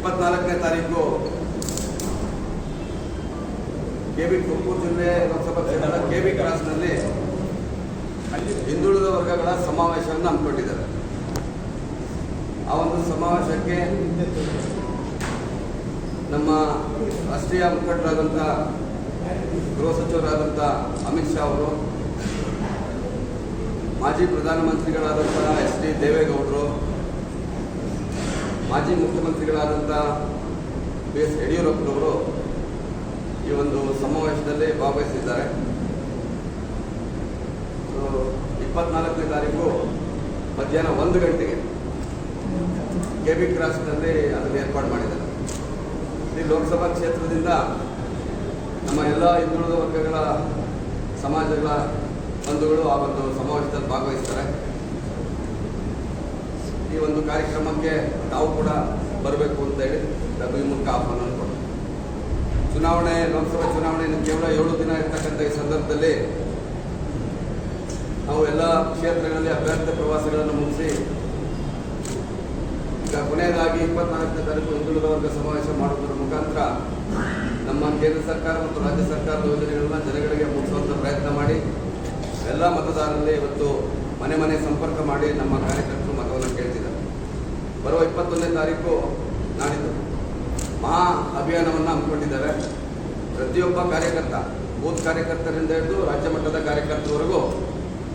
ಇಪ್ಪತ್ನಾಲ್ಕನೇ ತಾರೀಕು. K B Tumakuru ಜಿಲ್ಲೆ ಲೋಕಸಭಾ ಕ್ಷೇತ್ರದ ಕೆ ಕ್ರಾಸ್ನಲ್ಲಿ ಹಿಂದುಳಿದ ವರ್ಗಗಳ ಸಮಾವೇಶವನ್ನು ಹಮ್ಮಿಕೊಂಡಿದ್ದಾರೆ. ಆ ಒಂದು ಸಮಾವೇಶಕ್ಕೆ ನಮ್ಮ ರಾಷ್ಟ್ರೀಯ ಮುಖಂಡರಾದಂಥ ಗೃಹ ಸಚಿವರಾದಂಥ ಅಮಿತ್ ಶಾ ಅವರು, ಮಾಜಿ ಪ್ರಧಾನಮಂತ್ರಿಗಳಾದಂಥ ಎಸ್ ಡಿ ದೇವೇಗೌಡರು ಮಾಜಿ ಮುಖ್ಯಮಂತ್ರಿಗಳಾದಂಥ ಬಿ ಎಸ್ ಯಡಿಯೂರಪ್ಪನವರು ಈ ಒಂದು ಸಮಾವೇಶದಲ್ಲಿ ಭಾಗವಹಿಸಿದ್ದಾರೆ. ಸೊ, ಇಪ್ಪತ್ನಾಲ್ಕನೇ ತಾರೀಕು ಮಧ್ಯಾಹ್ನ ಒಂದು ಗಂಟೆಗೆ ಕೆ ಬಿ ಕ್ರಾಸ್ನಲ್ಲಿ ಅದನ್ನು ಏರ್ಪಾಡು ಮಾಡಿದ್ದಾರೆ. ಈ ಲೋಕಸಭಾ ಕ್ಷೇತ್ರದಿಂದ ನಮ್ಮ ಎಲ್ಲ ಹಿಂದುಳಿದ ವರ್ಗಗಳ ಸಮಾಜಗಳ ಬಂಧುಗಳು ಆ ಒಂದು ಸಮಾವೇಶದಲ್ಲಿ ಭಾಗವಹಿಸ್ತಾರೆ. ಒಂದು ಕಾರ್ಯಕ್ರಮಕ್ಕೆ ನಾವು ಕೂಡ ಬರಬೇಕು ಅಂತ ಹೇಳಿ ಈ ಮೂಲಕ ಆಹ್ವಾನ ಕೊಡ್ತೀವಿ ಚುನಾವಣೆ, ಲೋಕಸಭಾ ಚುನಾವಣೆ ಕೇವಲ ಏಳು ದಿನ ಇರ್ತಕ್ಕಂಥ ಈ ಸಂದರ್ಭದಲ್ಲಿ ನಾವು ಎಲ್ಲ ಕ್ಷೇತ್ರಗಳಲ್ಲಿ ಅಭ್ಯರ್ಥಿ ಪ್ರವಾಸಗಳನ್ನು ಮುಗಿಸಿ ಈಗ ಕೊನೆಯದಾಗಿ ಇಪ್ಪತ್ನಾಲ್ಕನೇ ತಾರೀಕು ಹಿಂದುಳಿದ ವರ್ಗ ಸಮಾವೇಶ ಮಾಡುವುದರ ಮುಖಾಂತರ ನಮ್ಮ ಕೇಂದ್ರ ಸರ್ಕಾರ ಮತ್ತು ರಾಜ್ಯ ಸರ್ಕಾರದ ಯೋಜನೆಗಳನ್ನ ಜನಗಳಿಗೆ ಮುಗಿಸುವಂತಹ ಪ್ರಯತ್ನ ಮಾಡಿ ಎಲ್ಲ ಮತದಾರರಲ್ಲಿ ಇವತ್ತು ಮನೆ ಮನೆ ಸಂಪರ್ಕ ಮಾಡಿ ನಮ್ಮ ಕಾರ್ಯಕರ್ತರು ಇಪ್ಪತ್ತೊಂದನೇ ತಾರೀಕು ನಾಡಿದ್ದು ಮಹಾ ಅಭಿಯಾನವನ್ನು ಹಮ್ಮಿಕೊಂಡಿದ್ದಾರೆ. ಪ್ರತಿಯೊಬ್ಬ ಕಾರ್ಯಕರ್ತ, ಬೂತ್ ಕಾರ್ಯಕರ್ತರಿಂದ ಹಿಡಿದು ರಾಜ್ಯ ಮಟ್ಟದ ಕಾರ್ಯಕರ್ತರವರೆಗೂ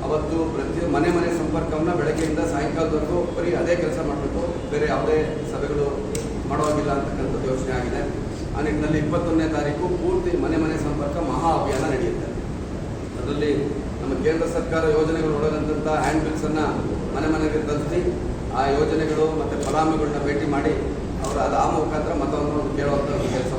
ಅವತ್ತು ಪ್ರತಿ ಮನೆ ಮನೆ ಸಂಪರ್ಕವನ್ನು ಬೆಳಗ್ಗೆಯಿಂದ ಸಾಯಂಕಾಲದವರೆಗೂ ಬರೀ ಅದೇ ಕೆಲಸ ಮಾಡಬೇಕು ಬೇರೆ ಯಾವುದೇ ಸಭೆಗಳು ಮಾಡೋಗಿಲ್ಲ ಅಂತಕ್ಕಂಥದ್ದು ಯೋಚನೆ ಆಗಿದೆ. ಆ ನಿಟ್ಟಿನಲ್ಲಿ ಇಪ್ಪತ್ತೊಂದನೇ ತಾರೀಕು ಪೂರ್ತಿ ಮನೆ ಮನೆ ಸಂಪರ್ಕ ಮಹಾ ಅಭಿಯಾನ ನಡೆಯುತ್ತೆ. ಅದರಲ್ಲಿ ನಮ್ಮ ಕೇಂದ್ರ ಸರ್ಕಾರ ಯೋಜನೆಗಳು ಒಳಗಂತಹ ಹ್ಯಾಂಡ್ ಬಿಲ್ಸನ್ನು ಮನೆ ಮನೆಗೆ ತಲುಪಿಸಿ ಆ ಯೋಜನೆಗಳು ಮತ್ತು ಫಲಾನುಭವಿಗಳನ್ನ ಭೇಟಿ ಮಾಡಿ ಅವರ ಅದು ಆ ಮುಖಾಂತರ ಮತವನ್ನು ಕೇಳುವಂಥ ಕೆಲಸ